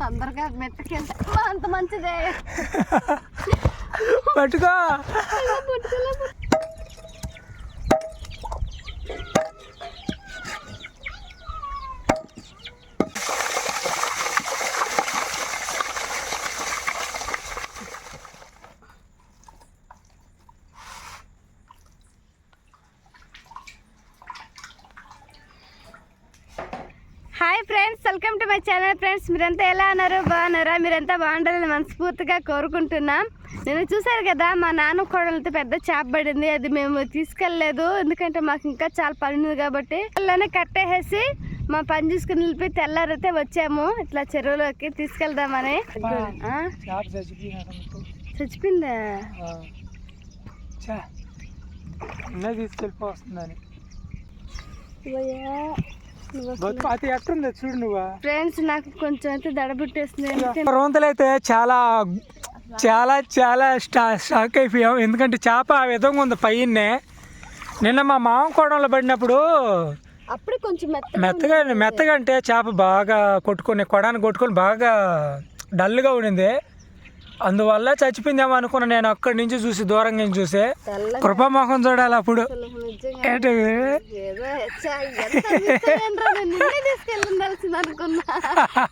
తొందరగా మెట్టకెళ్తే అంత మంచిదే. పట్టుకో hi friends welcome to my channel friends. మీరంతా ఎలా ఉన్నారు? బాగున్నారా? మీరంతా బాగుండాలని మనస్ఫూర్తిగా కోరుకుంటున్నాం. నేను చూసారు కదా మా నాన్న కోడలతో పెద్ద చేప పడింది. అది మేము తీసుకెళ్ళలేదు. ఎందుకంటే మాకు ఇంకా చాలా పని ఉంది కాబట్టి. అలానే కట్టేసి మా పని చూసుకుని నిలిపి తెల్లారైతే వచ్చాము. ఇట్లా చెరువులోకి తీసుకెళ్దామని. చచ్చిపోయిందా తీసుకెళ్ళిపోతుందని బతుకు అది ఎట్టుంది చూడు నువ్వు. ఫ్రెండ్స్ నాకు కొంచెం అయితే దడబుట్టేస్తుంది. చాలా చాలా చాలా స్టా షాక్ అయిపోయాం. ఎందుకంటే చేప ఆ విధంగా ఉంది పైనే నిన్న మా మామ కోడంలో పడినప్పుడు అప్పుడు కొంచెం మెత్త మెత్తగా మెత్తగా అంటే చేప బాగా కొట్టుకొని కొడానికి కొట్టుకొని బాగా డల్గా ఉండింది. అందువల్ల చచ్చిపోయిందేమో అనుకున్నా నేను అక్కడి నుంచి చూసి దూరంగా నుంచి చూసి. కృపామోహం చూడాలి అప్పుడు. ఏంటి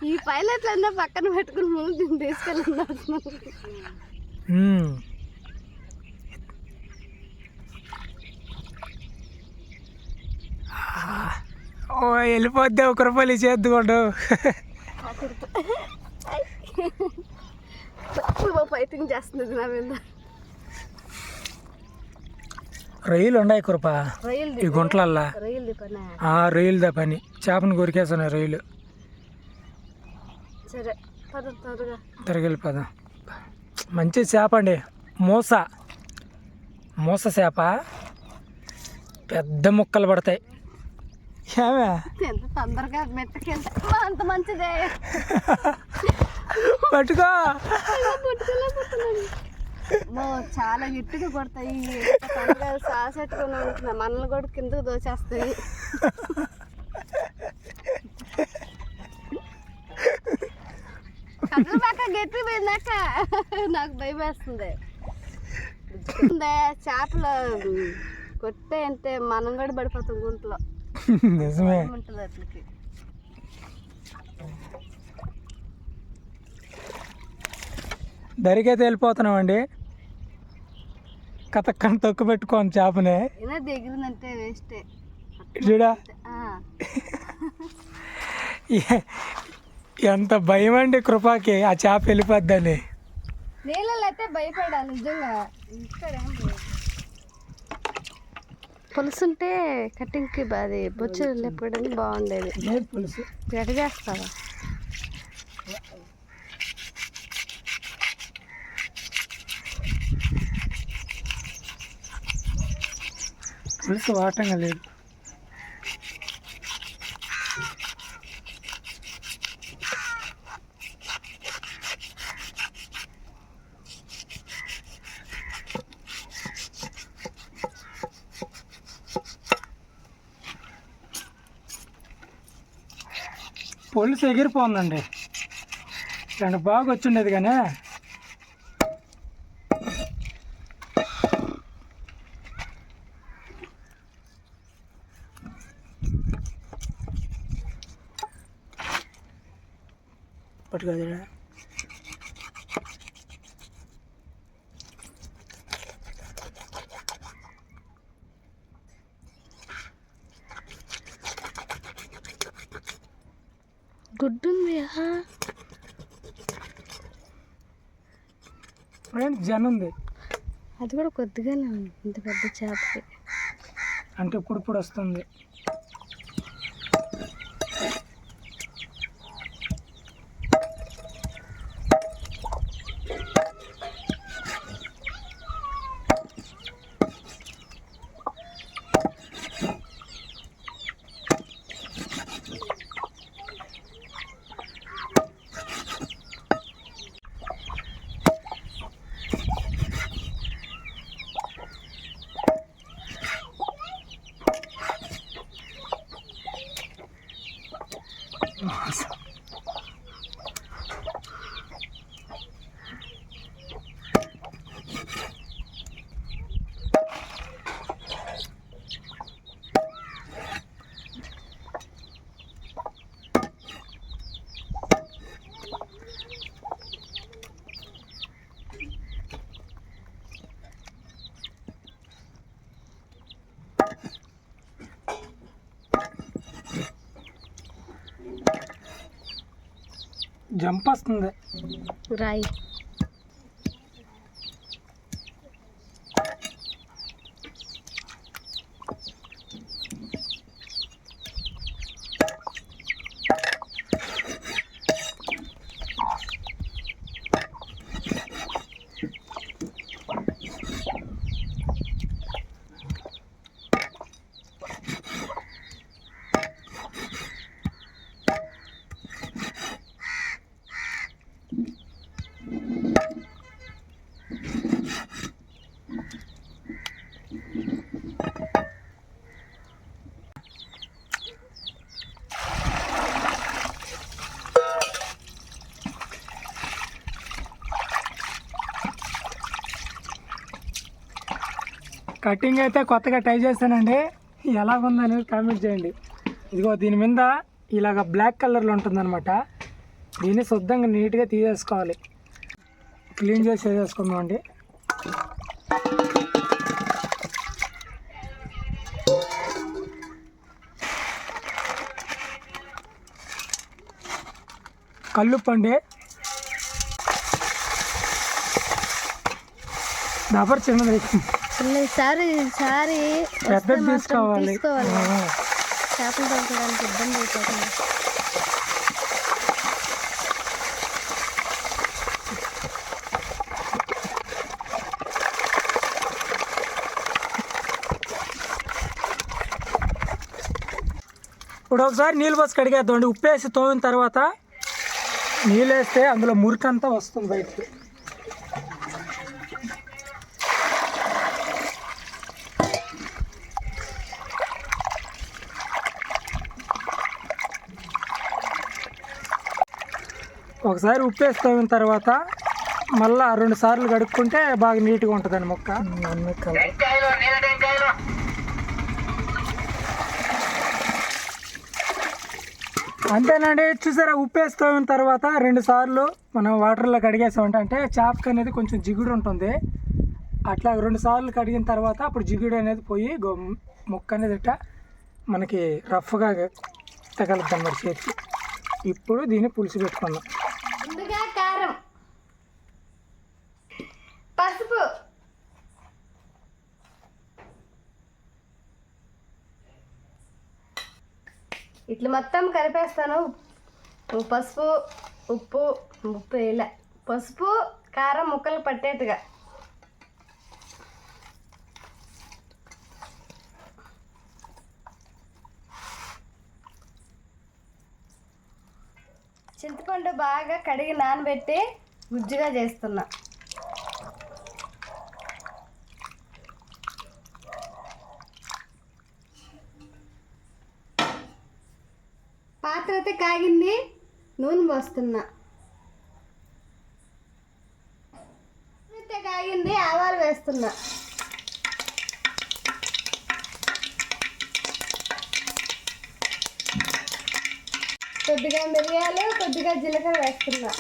ఈ పైలట్లు అన్నా పక్కన పెట్టుకుని ముందు తీసుకెళ్ళి. ఓ వెళ్ళిపోద్ది ఒక రూపాయలు చేద్దుకోండు ఎక్కువ ఫైటింగ్ చేస్తుంది నా మీద? రొయ్యలు ఉన్నాయి కృప. రైలు ఈ గుంటలల్లా. రైలు ఆ రొయ్యలదా పని. చేపను కొరికేస్తున్నాయి రొయ్యలు సరే పద త్వరగా. తిరిగి వెళ్ళిపోదాం మంచి చేప అండి. మూస. మూస చేప. పెద్ద ముక్కలు పడతాయి. ఏమే? తొందరగా మెట్టకెళ్తే? అంత మంచిదే. పట్టుకో. చాలా గట్టిగా కొడతాయి. సాసెట్టుకుని ఉంటున్నా. మనల్ని కూడా కిందకు దోచేస్తాయి. కథలు బాగా గట్టి పోయిందాక నాకు భయం వేస్తుంది. చేపలు కొట్టే అంటే మనం కూడా పడిపోతాం గుంట్లో. నిజమే. ఉంటుంది అట్లకి. దరికైతే వెళ్ళిపోతున్నామండి. కథక్కని తొక్కు పెట్టుకోని చేపని. వేస్టే. చూడా? ఎంత భయం అండి కృపాకి ఆ చేప వెళ్ళిపోద్దని. నీళ్ళలో అయితే భయపడాలి నిజంగా. ఇక్కడ ఏం లేదు. పులుసుంటే కటింగ్కి అది బొచ్చు లేపడానికి బాగుండేది. పులుసు? ఎట చేస్తావా పులుసు వాటంగా లేదు. పులుసు ఎగిరిపోతుందండి రెండు బాగా వచ్చిండేది కానీ పట్టుకోదా గుడ్డు ఉంది ఫ్రెండ్స్ జనం ఉంది అది కూడా కొద్దిగానే ఉంది ఇంత పెద్ద చేపకి అంటే ఇప్పుడు ఇప్పుడు వస్తుంది జంప్ వస్తుంది రాయి. కటింగ్ అయితే కొత్తగా ట్రై చేశానండి. ఎలా ఉందనేది కామెంట్ చేయండి. ఇదిగో దీని మీద ఇలాగ బ్లాక్ కలర్లో ఉంటుందన్నమాట. దీన్ని శుద్ధంగా నీట్గా తీసేసుకోవాలి. క్లీన్ చేసి వేసేసుకుందామండి కల్లుప్పండి. డబర్ చిన్నది వస్తే పెద్దది మాత్రం తీసుకోవాలి. చేపలు దొరకడానికి ఇబ్బంది అయిపోతుంది. ఇప్పుడు ఒకసారి నీళ్ళు పోసి కడిగేద్దామండి. ఉప్పు వేసి తోమిన తర్వాత నీళ్ళేస్తే అందులో మురికంతా వస్తుంది బయటికి. ఒకసారి ఉప్పు వేసి తర్వాత మళ్ళా రెండు సార్లు కడుక్కుంటే బాగా నీట్గా ఉంటుందండి మొక్క. అన్ని కలర్. అంతేనండి చూసారా ఉప్పు తర్వాత రెండు సార్లు మనం వాటర్లో కడిగేసామంటే అంటే చేపకి అనేది కొంచెం జిగుడు ఉంటుంది. అట్లా రెండు సార్లు కడిగిన తర్వాత అప్పుడు జిగుడు అనేది పోయి గో ముక్క అనేది ఇట్ట మనకి రఫ్గా తగలుద్ది అన్నమాట చేతికి. ఇప్పుడు దీన్ని పులుసు పెట్టుకుందాం. ముందుగా కారం. పసుపు. ఇట్లా మొత్తం కలిపేస్తాను. పసుపు ఉప్పు ఉప్పు వేయలే పసుపు కారం ముక్కలు పట్టేట్టుగా. చింతపండు బాగా కడిగి నానబెట్టి గుజ్జుగా చేస్తున్నా. పాత్ర అయితే కాగింది నూనె పోస్తున్నా. అయితే కాగింది ఆవాలు వేస్తున్నా. కొద్దిగా మిరియాలు కొద్దిగా జీలకర్ర వేస్తున్నా.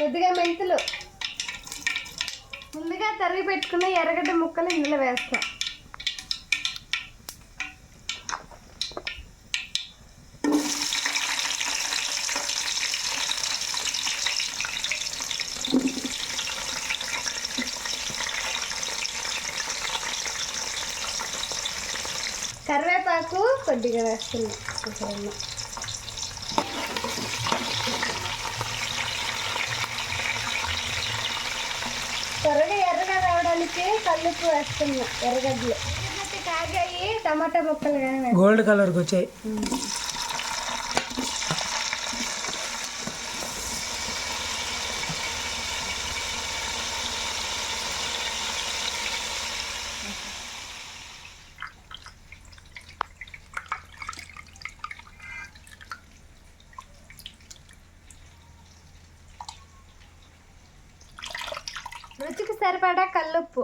కొద్దిగా మెంతులు. ముందుగా తరిగి పెట్టుకున్న ఎర్రగడ్డ ముక్కలు ఇందులో వేస్తాం కరివేపాకు కొద్దిగా వేస్తున్నా. త్వరగా ఎర్రగా రావడానికి కల్లుప్పు వేస్తున్నా ఎర్రగడ్డలు. ఎర్రగడ్డ కాగాయి టమాటా ముక్కలు కానీ. గోల్డ్ కలర్కి వచ్చాయి. సరిపడా కల్లుప్పు.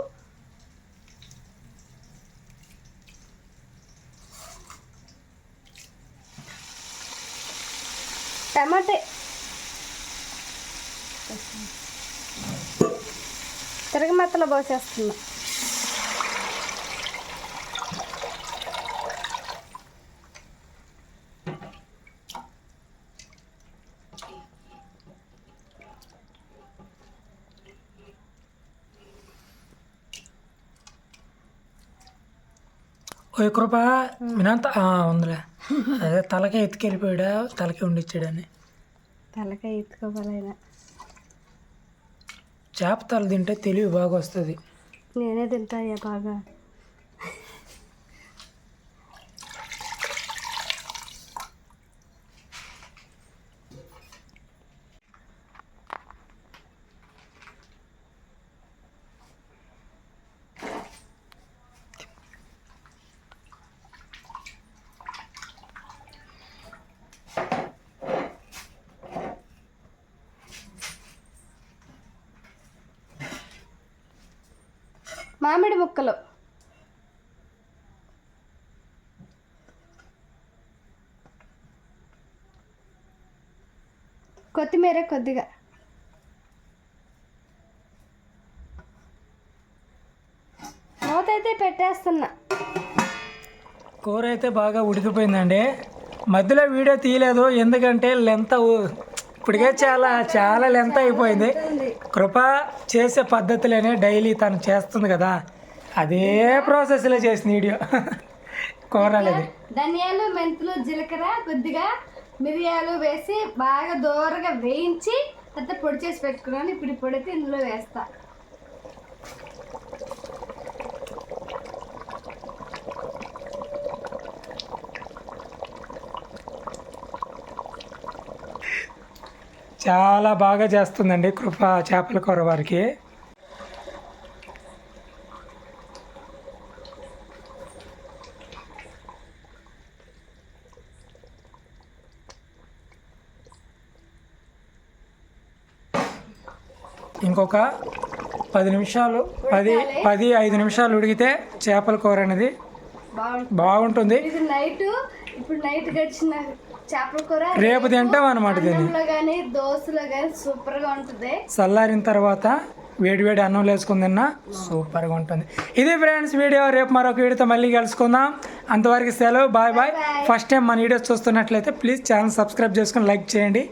టమాటే. తిరగమత్తలో పోసేస్తున్నా. ఓ కృప వినంత ఉందిలే. అదే తలకే ఎత్తుకెళ్ళిపోయాడా తలకే ఉండిచ్చాడని. తలకాయ ఎత్తుకోవాలైనా. చేప తల తింటే తెలివి బాగా వస్తుంది. నేనే తింటాయా బాగా. మామిడి ముక్కలు. కొత్తిమీర కొద్దిగా. మూతైతే పెట్టేస్తున్నా. కూర అయితే బాగా ఉడికిపోయిందండి. మధ్యలో వీడియో తీయలేదు ఎందుకంటే లెంత్ ఇప్పటికే చాలా చాలా లెంత్ అయిపోయింది. కృప చేసే పద్ధతులనే డైలీ తను చేస్తుంది కదా. అదే ప్రాసెస్లో చేసిన వీడియో. కూరలేదు. ధనియాలు మెంతులు జీలకర్ర కొద్దిగా మిరియాలు వేసి బాగా దూరగా వేయించి తర్వాత పొడి చేసి పెట్టుకున్నాను. ఇప్పుడు పొడితే పొడి అయితే ఇందులో వేస్తా. చాలా బాగా చేస్తుందండి కృప చేపల కూర వారికి. ఇంకొక పది నిమిషాలు పది పది ఐదు నిమిషాలు ఉడికితే చేపల కూర అనేది బాగుంటుంది. నైట్ ఇప్పుడు నైట్ గడిచిన చేపల కూర రేపు తింటాం అనమాట దీన్ని. కానీ దోశలో కానీ ఉంటుంది. చల్లారిన తర్వాత వేడి వేడి అన్నం వేసుకుని తిన్నా సూపర్గా ఉంటుంది. ఇది ఫ్రెండ్స్ వీడియో రేపు మరొక వీడియోతో మళ్ళీ కలుసుకుందాం. అంతవరకు సెలవు బాయ్ బాయ్. ఫస్ట్ టైం మన వీడియోస్ చూస్తున్నట్లయితే ప్లీజ్ ఛానల్ సబ్స్క్రైబ్ చేసుకొని లైక్ చేయండి.